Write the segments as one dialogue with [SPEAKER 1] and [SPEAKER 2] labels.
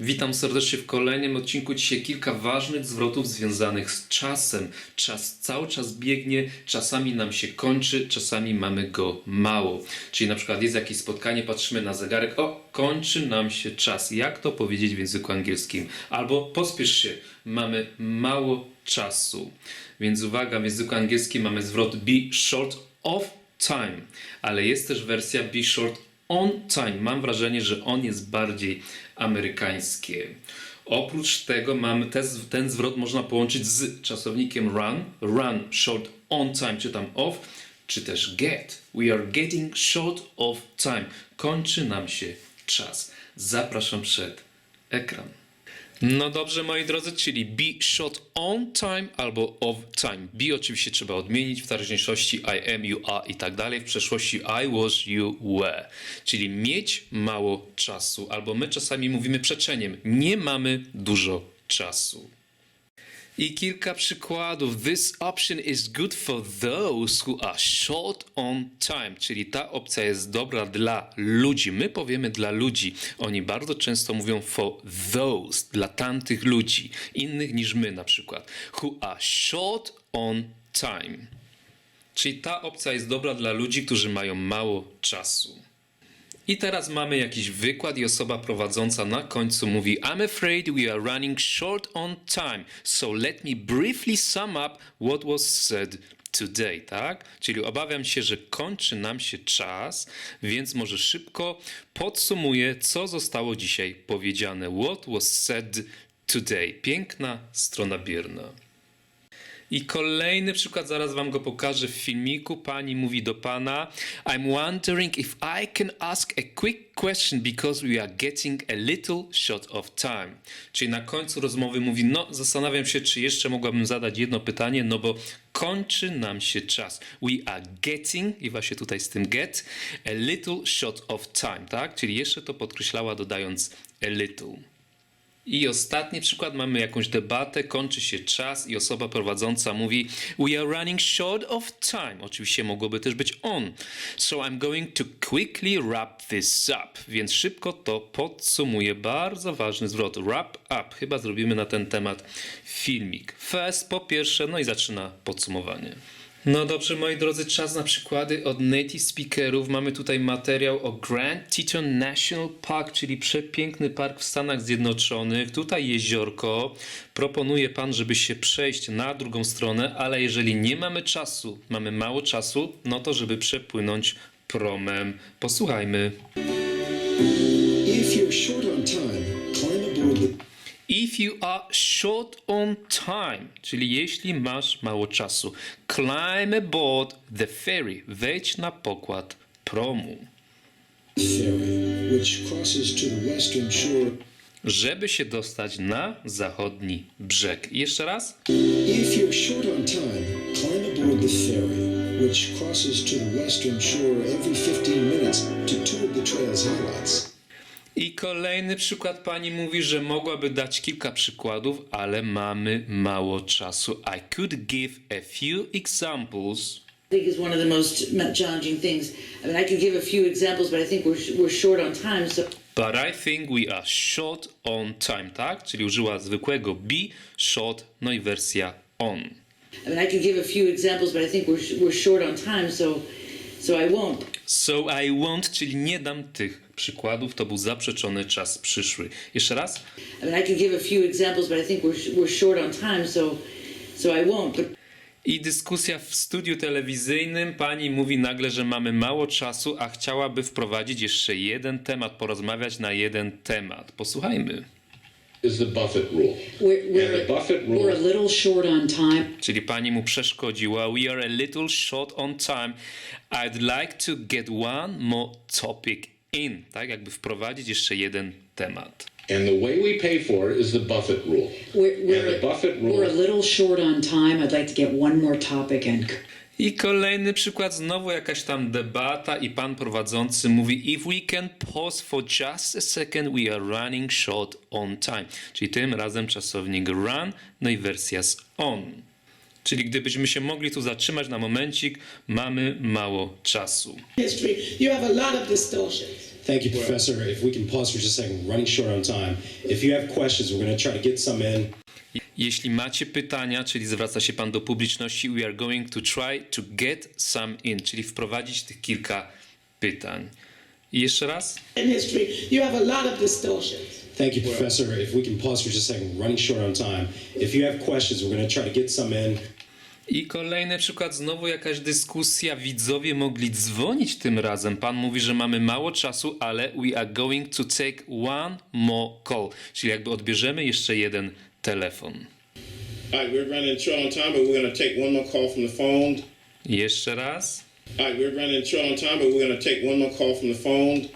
[SPEAKER 1] Witam serdecznie w kolejnym odcinku. Dzisiaj kilka ważnych zwrotów związanych z czasem. Czas cały czas biegnie, czasami nam się kończy, czasami mamy go mało. Czyli na przykład jest jakieś spotkanie, patrzymy na zegarek, o, kończy nam się czas. Jak to powiedzieć w języku angielskim? Albo pospiesz się, mamy mało czasu. Więc uwaga, w języku angielskim mamy zwrot be short of time, ale jest też wersja be short on time. Mam wrażenie, że on jest bardziej amerykańskie. Oprócz tego mamy te, ten zwrot można połączyć z czasownikiem run, run short on time, czy tam off, czy też get. We are getting short of time. Kończy nam się czas. Zapraszam przed ekran. No dobrze, moi drodzy, czyli be short on time albo of time. Be oczywiście trzeba odmienić w teraźniejszości I am, you are i tak dalej. W przeszłości I was, you were. Czyli mieć mało czasu, albo my czasami mówimy przeczeniem. Nie mamy dużo czasu. I kilka przykładów. This option is good for those who are short on time, czyli ta opcja jest dobra dla ludzi. My powiemy dla ludzi. Oni bardzo często mówią for those, dla tamtych ludzi, innych niż my na przykład. Who are short on time. Czyli ta opcja jest dobra dla ludzi, którzy mają mało czasu. I teraz mamy jakiś wykład i osoba prowadząca na końcu mówi I'm afraid we are running short on time, so let me briefly sum up what was said today, tak? Czyli obawiam się, że kończy nam się czas, więc może szybko podsumuję, co zostało dzisiaj powiedziane. What was said today. Piękna strona bierna. I kolejny przykład, zaraz wam go pokażę w filmiku. Pani mówi do pana: I'm wondering if I can ask a quick question because we are getting a little short of time. Czyli na końcu rozmowy mówi: No, zastanawiam się, czy jeszcze mogłabym zadać jedno pytanie, no bo kończy nam się czas. We are getting, i właśnie tutaj z tym get, a little short of time, tak? Czyli jeszcze to podkreślała dodając a little. I ostatni przykład, mamy jakąś debatę, kończy się czas i osoba prowadząca mówi We are running short of time. Oczywiście mogłoby też być on. So I'm going to quickly wrap this up. Więc szybko to podsumuję. Bardzo ważny zwrot. Wrap up. Chyba zrobimy na ten temat filmik. First po pierwsze, no i zaczyna podsumowanie. No dobrze, moi drodzy, czas na przykłady od native speakerów. Mamy tutaj materiał o Grand Teton National Park, czyli przepiękny park w Stanach Zjednoczonych. Tutaj jeziorko. Proponuje pan, żeby się przejść na drugą stronę, ale jeżeli nie mamy czasu, mamy mało czasu, no to żeby przepłynąć promem. Posłuchajmy.
[SPEAKER 2] If you're short on time, climb aboard the
[SPEAKER 1] If you are short on time, czyli jeśli masz mało czasu, climb aboard the ferry. Wejdź na pokład promu.
[SPEAKER 2] ferry, which crosses to the western shore.
[SPEAKER 1] żeby się dostać na zachodni brzeg. Jeszcze raz.
[SPEAKER 2] If you're short on time, climb aboard the ferry, which crosses to the western shore every 15 minutes to of the trail's highlights.
[SPEAKER 1] I kolejny przykład pani mówi, że mogłaby dać kilka przykładów, ale mamy mało czasu. I could give a few examples.
[SPEAKER 3] I think is one of the most challenging things. I mean, I could give a few examples, but I think we're, we're short on time. So
[SPEAKER 1] But I think we are short on time, tak? Czyli użyła zwykłego be, short, no i wersja on.
[SPEAKER 3] I mean, I could give a few examples, but I think we're, we're short on time. So, so I won't.
[SPEAKER 1] So I won't, czyli nie dam tych przykładów, to był zaprzeczony czas przyszły. Jeszcze raz.
[SPEAKER 3] I mean, I could give a few examples, but I think we're, we're short on time. So, so I won't. But
[SPEAKER 1] I dyskusja w studiu telewizyjnym. Pani mówi nagle, że mamy mało czasu, a chciałaby wprowadzić jeszcze jeden temat, porozmawiać na jeden temat. Posłuchajmy.
[SPEAKER 4] is the Buffett rule.
[SPEAKER 5] We're, we're,
[SPEAKER 4] the Buffett
[SPEAKER 5] we're a little short on time.
[SPEAKER 1] Czyli pani mu przeszkodziła. We are a little short on time. I'd like to get one more topic in. Tak, jakby wprowadzić jeszcze jeden temat.
[SPEAKER 4] and the way we pay for it is the Buffett rule.
[SPEAKER 5] We're,
[SPEAKER 4] and the
[SPEAKER 5] we're,
[SPEAKER 4] Buffett
[SPEAKER 5] we're a
[SPEAKER 4] rule
[SPEAKER 5] little short on time. I'd like to get one more topic in.
[SPEAKER 1] I kolejny przykład, znowu jakaś tam debata i pan prowadzący mówi If we can pause for just a second, we are running short on time. Czyli tym razem czasownik run, no i wersja z on. Czyli gdybyśmy się mogli tu zatrzymać na momencik, mamy mało czasu.
[SPEAKER 6] history, you have a lot of distortions. Thank you, Professor. If we can pause for just a second, we're running short on time. If you have questions, we're going to try to get some in.
[SPEAKER 1] Jeśli macie pytania, czyli zwraca się Pan do publiczności, we are going to try to get some in, czyli wprowadzić tych kilka pytań. I jeszcze raz.
[SPEAKER 7] in history, you have a lot of distortions.
[SPEAKER 6] Thank you, Professor. If we can pause for just a second, we're running short on time. If you have questions, we're going to try to get some in.
[SPEAKER 1] I kolejny przykład, znowu jakaś dyskusja. Widzowie mogli dzwonić tym razem. Pan mówi, że mamy mało czasu, ale we are going to take one more call. Czyli jakby odbierzemy jeszcze jeden telefon.
[SPEAKER 8] All right, we're running short on time, but we're going to take one more call from the phone.
[SPEAKER 1] Jeszcze raz.
[SPEAKER 8] All right, we're running short on time, but we're going to take one more call from the phone.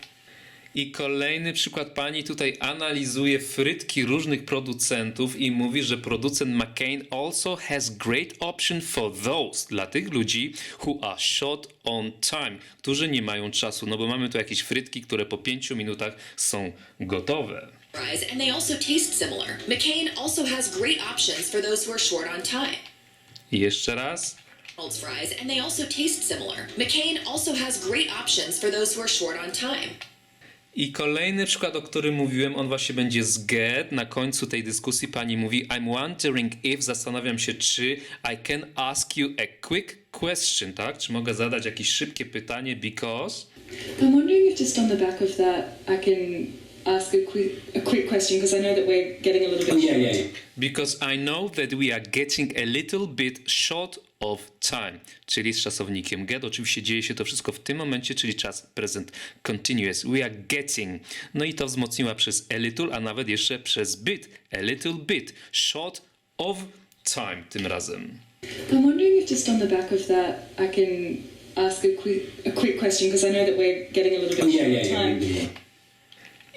[SPEAKER 1] I kolejny przykład pani tutaj analizuje frytki różnych producentów i mówi, że producent McCain also has great option for those, dla tych ludzi who are short on time, którzy nie mają czasu, no bo mamy tu jakieś frytki, które po pięciu minutach są gotowe.
[SPEAKER 9] and they also taste similar. McCain also has great options for those who are short on time.
[SPEAKER 1] I jeszcze raz.
[SPEAKER 9] McDonald's fries, and they also taste similar. McCain also has great options for those who are short on time.
[SPEAKER 1] I kolejny przykład, o którym mówiłem, on właśnie będzie z get. Na końcu tej dyskusji pani mówi I'm wondering if, zastanawiam się czy I can ask you a quick question, tak? Czy mogę zadać jakieś szybkie pytanie because...
[SPEAKER 10] I'm wondering if just on the back of that, I can ask a quick a quick question because I know that we're getting a little bit short.
[SPEAKER 1] Because I know that we are getting a little bit short of time, czyli z czasownikiem get. Oczywiście dzieje się to wszystko w tym momencie, czyli czas present continuous. We are getting. No i to wzmocniła przez a little, a nawet jeszcze przez bit. A little bit. Short of time tym razem.
[SPEAKER 10] I'm wondering if just on the back of that, I can ask a quick a quick question because I know that we're getting a little bit short on time.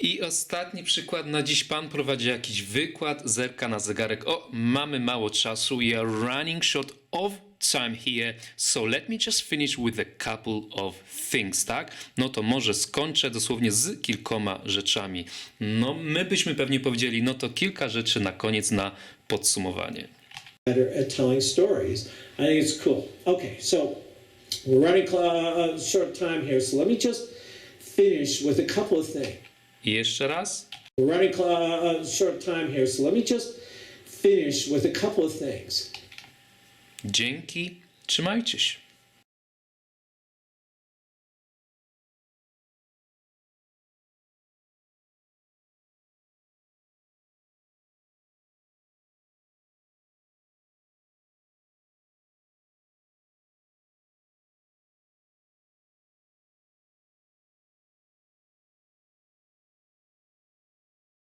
[SPEAKER 1] I ostatni przykład na dziś. Pan prowadzi jakiś wykład, zerka na zegarek. O, mamy mało czasu. We are running short of time here. So let me just finish with a couple of things, tak? No to może skończę dosłownie z kilkoma rzeczami. No, my byśmy pewnie powiedzieli, no to kilka rzeczy na koniec na podsumowanie.
[SPEAKER 11] at telling stories. I think it's cool. Okay, so we're running uh, short time here, so let me just finish with a couple of things.
[SPEAKER 1] I jeszcze raz.
[SPEAKER 11] We're running cl- uh, short time here, so let me just finish with a couple of things.
[SPEAKER 1] Dzięki. Trzymajcie się.